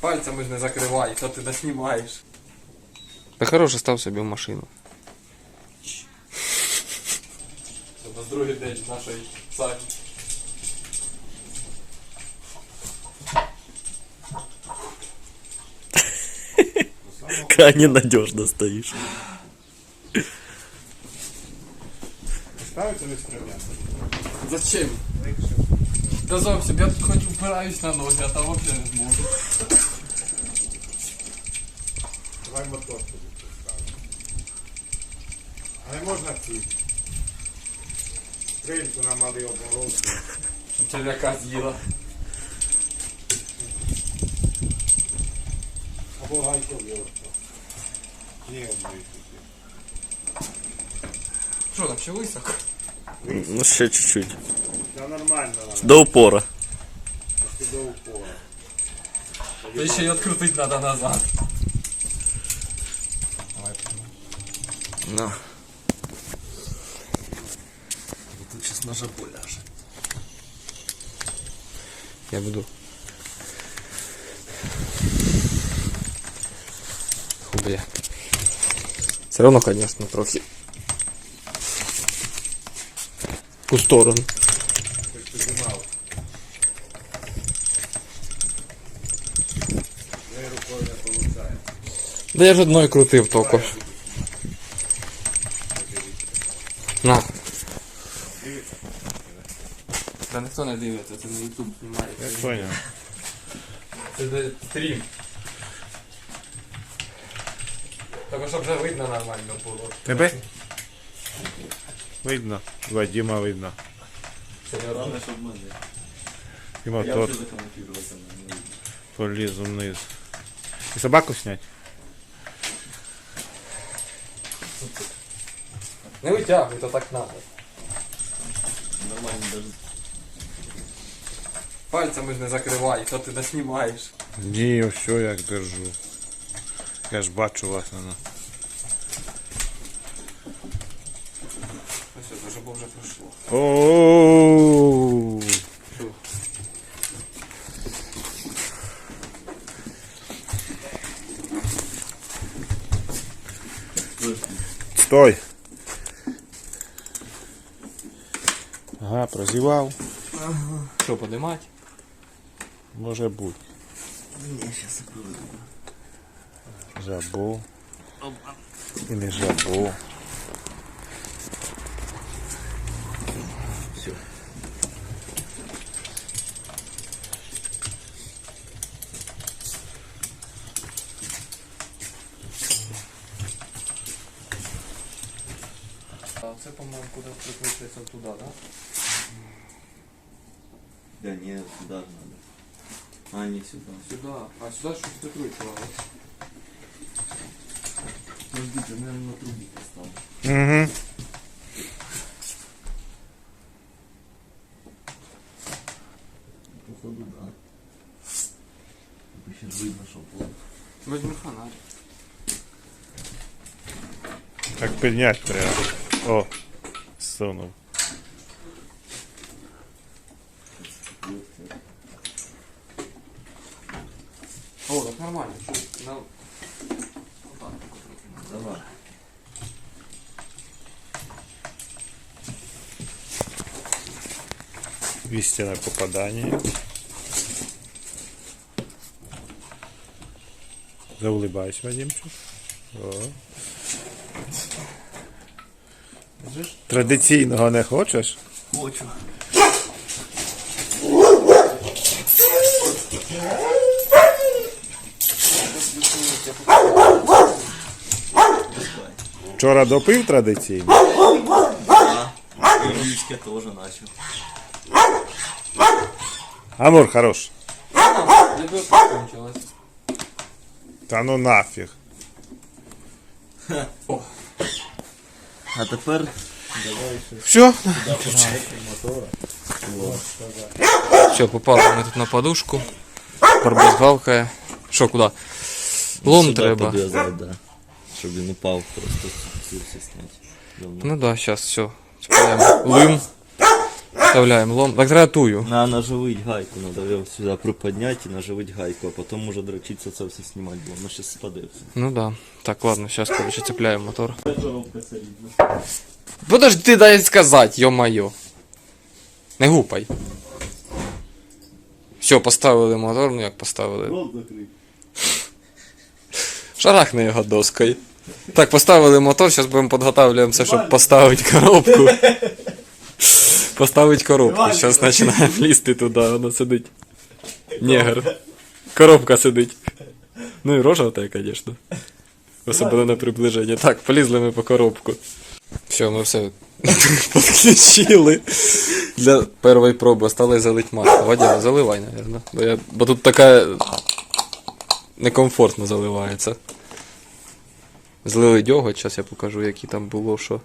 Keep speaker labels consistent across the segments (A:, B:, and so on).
A: Пальцями ж не закривай, то ти наснімаєш.
B: Та хороше став собі в машину.
A: Це на другий день нашої самі.
C: Крайне надежно стоишь.
D: Ставиться інструмент.
A: Зачем? Да зовсім, я тут хоч упираюсь на ноги, а там взагалі не зможу.
D: Давай мотор тобі поставимо. А не можна ці. Стрельку на малий оборот.
A: Щоб черв'яка з'їла.
D: Або гайкові ото. Ні одної тут.
A: Що там, ще високо?
C: Ну, ще чуть-чуть.
D: Та нормально надо.
C: До упора.
D: Ти до упора.
A: Та ще й відкрутити треба назад.
C: На. Тут сейчас ножа поляже.
B: Я буду. Фу, бля. Все равно, конечно, трохи. В ту сторону.
D: Ти ж піднімав. Я рукою не получаю.
B: Да я ж одною крутив тільки. На.
A: Та ніхто не дивиться, це на YouTube знімає.
D: Я понял.
A: Це де стрім. Тому щоб вже видно нормально було.
D: Тебе? Видно. Вадима видно.
C: Главное, чтобы мы...
D: І
C: Я
D: мотор
C: вообще закамуфлировался. на- на-
D: поліз вниз. І собаку снять?
A: Не витягуй, то так надо.
C: Нормально даже.
A: Пальцями ж не закривай, то ти наснімаєш.
D: Ні, все як держу. Я ж бачу вас на.
A: Ось це вже бо вже пройшло.
D: Оу. Стой. Ага, прозівав.
A: Що, подимати?
D: Може бути.
C: Сейчас закрою.
D: Жабо. І не жабо.
C: Все.
A: А це, по-моєму, куди прикручується туди, так? Да?
C: Да нет, сюда же надо. А, не сюда.
A: Сюди. А сюди щось прикручувало.
C: Подождите, наверное, на трубе поставлю.
D: Угу.
C: Походу, да. Тут еще видно, что плохо.
A: Возьми фонарик.
D: Так підняти треба. О, сунув.
A: О, так нормально. Що, на... Отак.
C: Давай.
D: Истинное попадание. Заулыбайся, Вадимчик. Традиційного не хочеш?
C: Хочу.
D: Вчора допив традиційно?
C: Юридически тоже начал.
D: Амур, хорош.
A: Лебедка кончилась.
D: Та ну нафіг.
C: А тепер
D: Все?
B: Все, попали ми тут на подушку. Барбозгалка. Що, куди? Лом
C: сюди
B: треба.
C: підв'язати, да. Щоб він упав просто ці всі зняти. Давно.
B: Ну да, сейчас все. Чіпаємо. Лим.
A: Вставляємо лом. Так треба тую.
C: На наживить гайку, надо його сюди приподняти і наживить гайку, а потім уже дрочиться це все знімати, бо воно ще спаде все.
A: Ну да. Так, ладно, зараз, короче, цепляємо мотор. Подожди, дай сказати, йо-моє. Не гупай. Все, поставили мотор, ну як поставили.
C: Рот закрий.
A: Шарахни його доскою. Так, поставили мотор, зараз будемо підготовлюємо все, щоб поставити коробку. Поставити коробку. Зараз починаємо лізти туди, вона сидить. Негр. Коробка сидить. Ну і рожа та, звісно. Особливо на приближення. Так, полізли ми по коробку. Все, ми все підключили. Для першої проби осталось залить масло. Вадя, заливай, мабуть. Бо, я... Бо тут така некомфортно заливається. Злили дьоготь, зараз я покажу, які там було, що.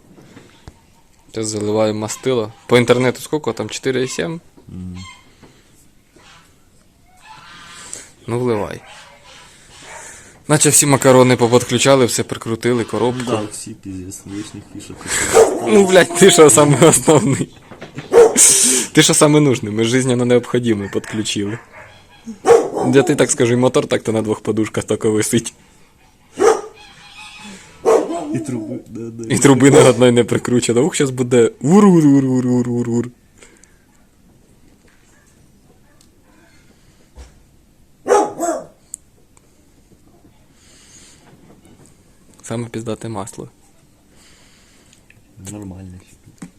A: Зараз заливаємо мастило. По інтернету скільки там? 4,7? Ну вливай. Наче всі макарони поподключали, все прикрутили, коробку.
C: Да, всі піздець, лишніх фішок.
A: Ну, блядь, ти що самый основний? Ти що саме нужний? Ми жизненно необхідні підключили. Я ти так скажу, і мотор так-то на двох подушках тако висить.
C: І труби, да, да.
A: І труби на одної не прикручено. Ух, зараз буде ур-ур-ур-ур-ур-ур. Саме піздате масло.
C: Нормально.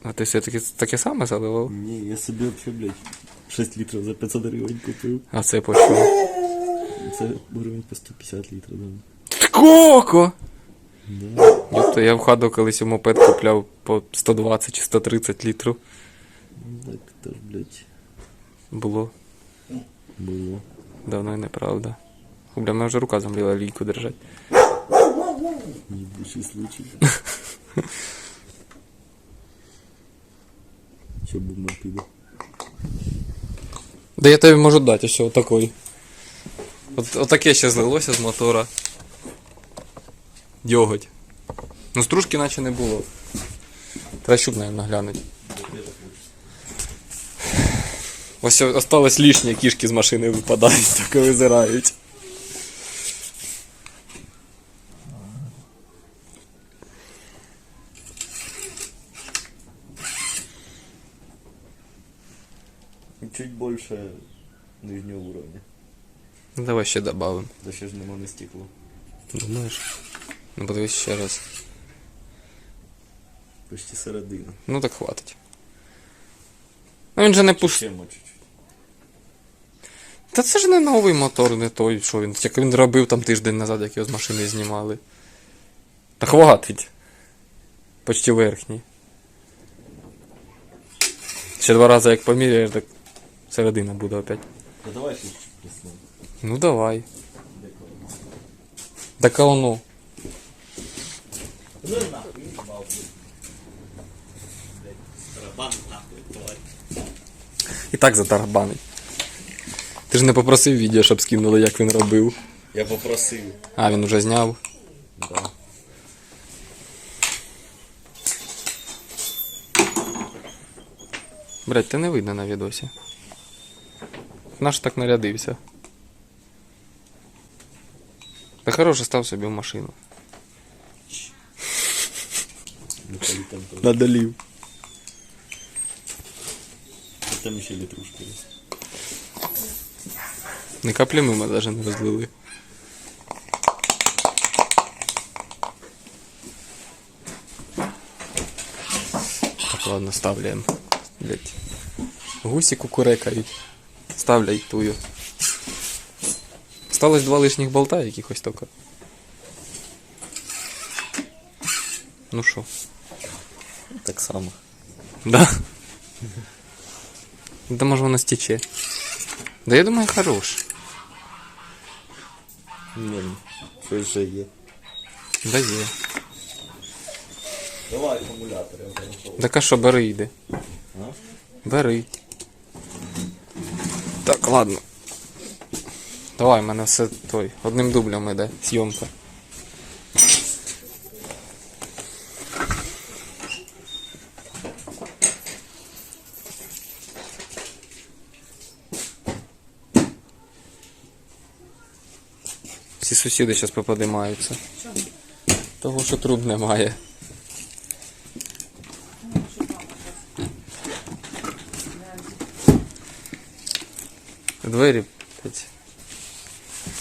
A: А ти все-таки таке саме заливав?
C: Ні, я собі взагалі, блядь, 6 літрів за 500 гривень купив.
A: А це по чому?
C: Це гривень по 150 літрів, да.
A: Сколько?
C: Да.
A: Тобто я в хаду колись у мопед купляв по 120 чи 130 літрів.
C: Так, то ж, блядь,
A: Було
C: було.
A: давно і неправда. Фу, Бля, мене вже рука замліла лійку держать.
C: Ебучий случай. Че бума піде?
A: Да я тобі можу дати ось отакий. От, отаке ще злилося з мотора. Дьоготь. Ну стружки наче не було. Треба щуп, наверное, глянуть. Ось осталось лишнє, кішки з машини випадають, так і визирають.
C: Чуть больше нижнього уровня.
A: Ну давай ще добавимо.
C: Да ще ж нема не стекло.
A: Думаєш? Ну подивись ще раз.
C: Почти середина.
A: Ну так хватить. Ну він же не пуш...
C: Ще чуть-чуть.
A: Та це ж не новий мотор, не той, що він. Як він робив там тиждень назад, як його з машини знімали. Та хватить. Почти верхній. Ще два рази як поміряєш, так середина буде опять.
C: Да давай ще чуть.
A: Ну давай. Так а воно.
C: Ну нахуй, їбав. Барабан нахуй, тварь.
A: І так затарабанить. Ти ж не попросив відео, щоб скинули, як він робив.
C: Я попросив.
A: А, він уже зняв.
C: Да.
A: Блять, ти не видно на відосі. Наш так нарядився. Та хороше став собі в машину.
C: Ну.
A: Надалів.
C: Там ще літрушки є.
A: Ні каплі мимо навіть не розлили. Так, ладно, ставляємо. Блять. Гусі кукурекають. Ставляй тую. Осталось два лишніх болта якихось тільки. Ну що?
C: Так само.
A: Да. Да може воно стече. Да я думаю, хорош.
C: Ні, щось же є.
A: Да є.
C: Давай акумулятор, я вже.
A: Так а що, бери йди.
C: А?
A: Бери. Так, ладно. Давай, в мене все той. Одним дублем іде. Зйомка. Сусіди зараз поподимаються. Того, що труб немає. Двері.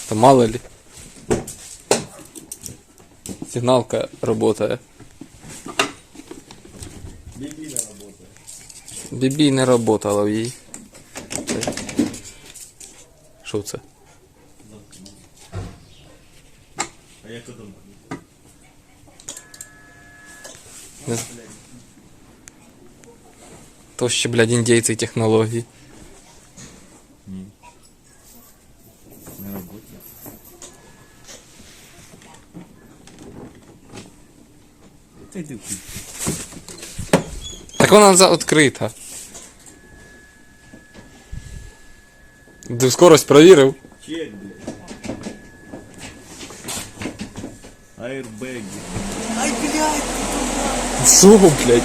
A: То мало ли. Сигналка работает.
C: Бібіна робота.
A: Бібі не работала в їй. Що це?
C: як удома?
A: Не... з- То ще, блядь, індійці технології.
C: Не робота. Та йди в кухню.
A: Так вона за відкрита. Ти скорость провірив?
C: Аербеги.
A: Що, блядь?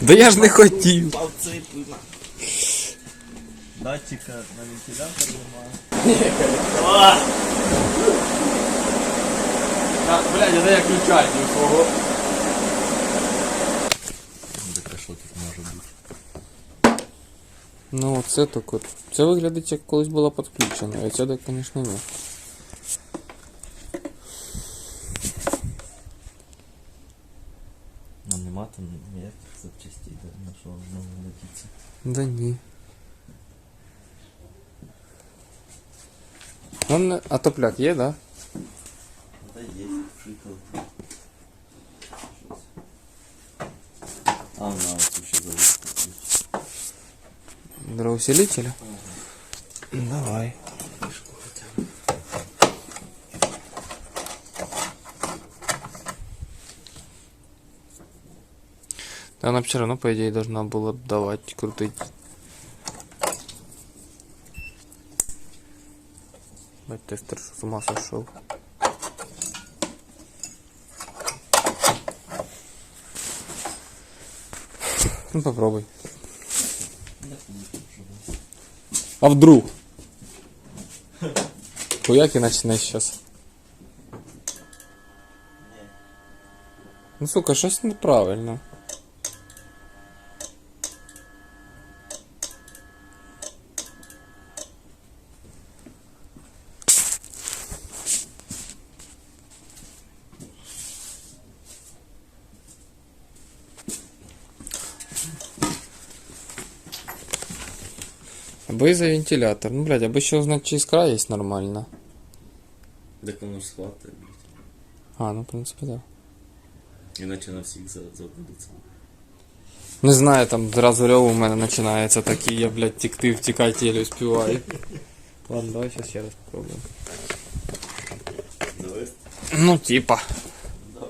A: Да я ж не хотів.
C: Датчика на вентилятор немає.
E: Блядь, а де я свого?
C: Що тут може бути?
A: Ну, це так от. Це виглядить, як колись була підключена, а ця, так, звісно, ні.
C: Ну нема там ніяких запчастей, да, на що воно летиться.
A: Да ні. Он, не- а топляк є, да?
C: Та є, вшикав. А на оцю ще залишку.
A: Дровоусилителя? Давай. Она все равно, по идее, должна была давать крутить. Бать, тестер что, с ума сошел. Ну попробуй. А вдруг? Хуяк и начнешь сейчас. Ну сука, щось неправильно. Або из-за вентилятор. Ну, блядь, або еще узнать, чи искра есть нормально.
C: Так воно ж схватує, блядь.
A: А, ну, в принципе, да.
C: Іначе на всіх за- забудеться.
A: Не знаю, там зразу рев у мене починається такий, я, блядь, тікти, втікати еле успіваю. Ладно, давай сейчас ще раз попробуем.
C: Довести?
A: Ну, типа.
C: Давай.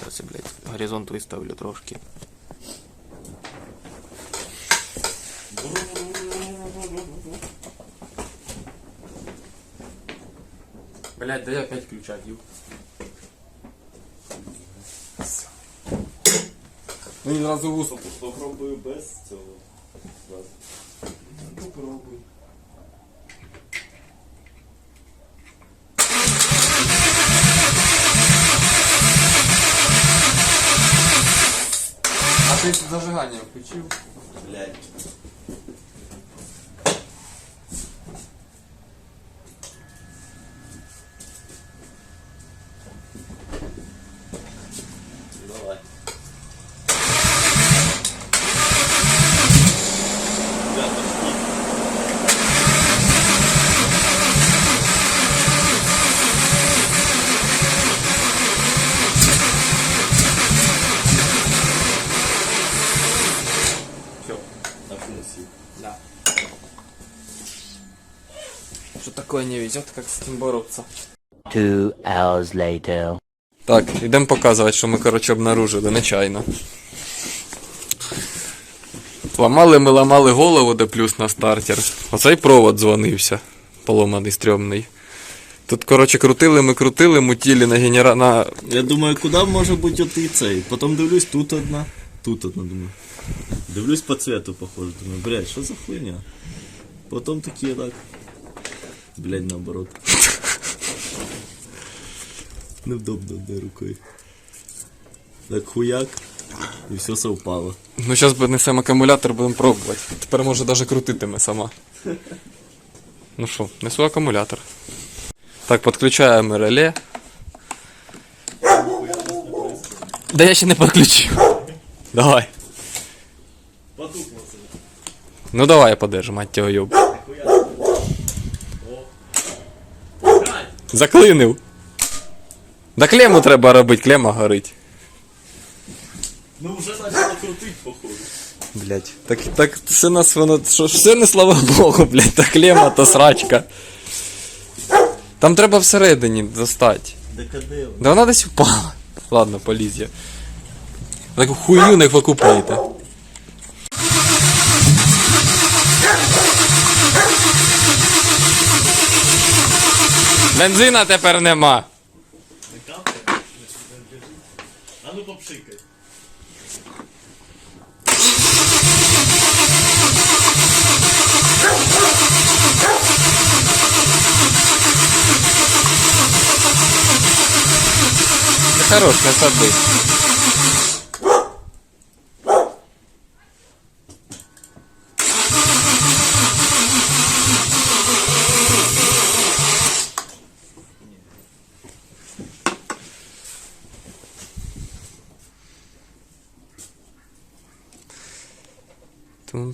A: Сейчас я, блядь, горизонт виставлю трошки. Блядь, да я опять ключа дів. Ну і зразу вусом.
C: Попробую без цього. Зразу.
A: Попробуй. А ти зажигання включив?
C: Блядь.
A: Что такое не везет, как с этим бороться?
F: Two hours later.
A: Так, йдемо показувати, що ми, коротше, обнаружили, нечайно. Ламали ми ламали голову, де плюс на стартер. Оцей провод дзвонився, поломаний, стрьомний. Тут, коротше, крутили ми крутили, мутілі на генера... на...
C: Я думаю, куди може бути от і цей. Потім дивлюсь, тут одна, тут одна, думаю. Дивлюсь по цвету, похоже. Думаю, блядь, що за хуйня? Потім такі так. Блядь, наоборот. Невдобно одной рукой. Так хуяк, і все совпало.
A: Ну, зараз несемо акумулятор, будемо пробувати. Тепер може навіть крутитиме сама. Ну що, несу акумулятор. Так, підключаємо реле. Да я ще не підключив. Давай. Ну давай я подержу, мать тебе йоб. Заклинив. Да клему треба робити, клема горить.
C: Ну вже почало крутить, походу.
A: Блять, так, так все нас воно. Що, все не слава Богу, блять, та клема, та срачка. Там треба всередині достати.
C: Декадео.
A: Да вона десь впала. Ладно, поліз я. Таку хуйню не викупайте. Бензина тепер нема.
C: А ну попшикай.
A: Хорош, не сади.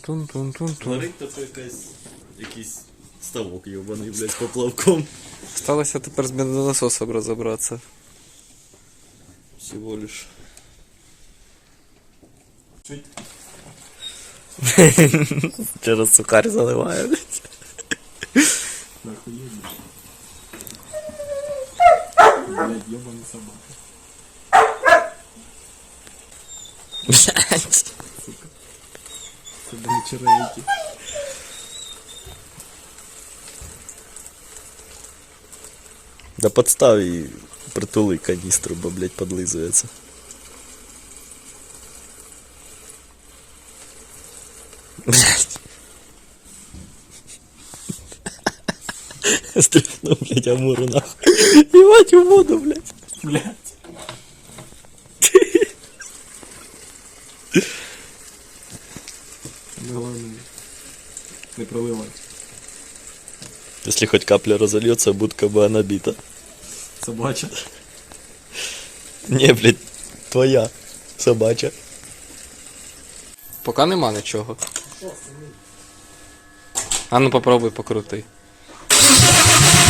A: Тун-тун-тун-тун-тун.
C: То якась якийсь ставок йобаний, блядь, поплавком.
A: Сталося тепер з бензонасосом розібратися.
C: Всего лишь. Через сухарь заливає, блядь
A: Блять.
C: Да подстав і притули каністру, бо, блядь, подлизується. Блядь. Стряхнув, блядь, амуру нахуй. Ебать в воду, блядь.
A: Блять. Главное, не проливати.
C: Если хоть капля разольется, будка бы она бита.
A: Собача.
C: Не, блядь, твоя собача.
A: Поки нема нічого. А ну попробуй покрути.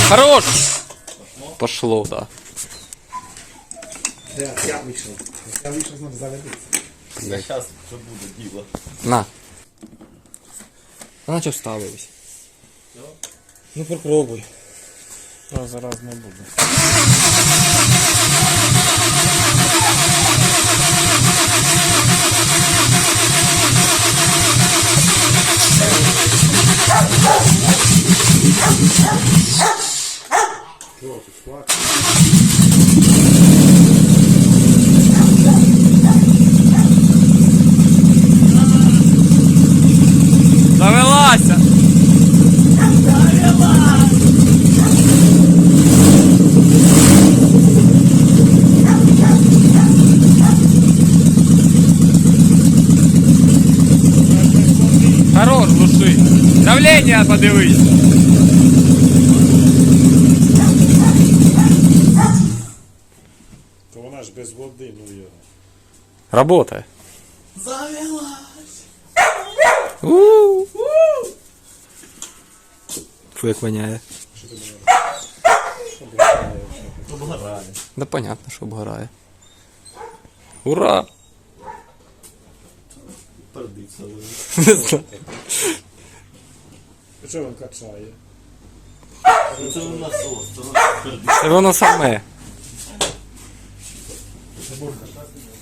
A: Хорош! Пошло, да.
G: Я, вийшов. Я вийшов знов заведеться.
C: Сейчас уже будет діло.
A: На. А на чого вставились? Ну попробуй.
D: Раз раз не буде.
A: Завелася! Хорош, глуши. Давление подивись.
D: То вона ж без води, ну його.
A: Работает. Завелась. У. Фу, як воняє. Да понятно, що обгорає. Ура!
C: Пердиться.
A: Не знаю.
D: Що він качає?
C: Це у нас остров.
A: Це воно саме.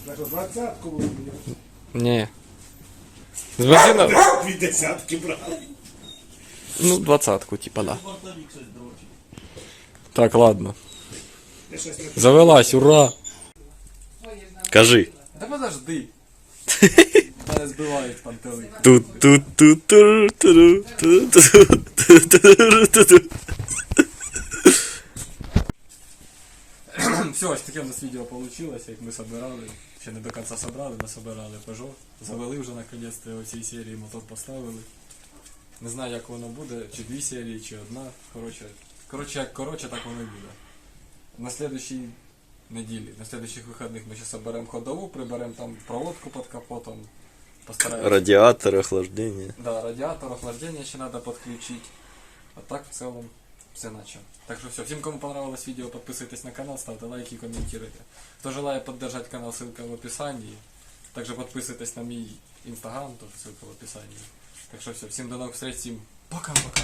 G: Так що двадцятку було.
A: Ні. З бензина,
G: Дві десятки брали.
A: ну, двадцатку, типа, да. Так, ладно.
G: Я щось не
A: Завелась, ура!
C: Кажи.
E: Да подожди.
A: мене збивають
C: з пантелику.
A: Все, ось таке у нас відео вийшло, як ми собирали. Ще не до кінця собрали, ми собирали Peugeot. Завели вже наконець у цій серії мотор поставили. Не знаю як воно буде, чи дві серії, чи одна. Коротше, коротше, як коротше, так воно буде. На следующій неділі, на следующих вихідних ми ще соберемо ходову, приберемо там проводку під капотом Постараємося.
H: Радіатор, охлаждення.
A: Да, радиатор, охлаждение еще надо подключить. А так в целом все начал. Так что все, всем, кому понравилось видео, подписывайтесь на канал, ставьте лайки, комментируйте. Кто желает поддержать канал, ссылка в описании. Также подписывайтесь на мой инстаграм, тоже ссылка в описании. Так что все, всем до новых встреч, всем пока-пока.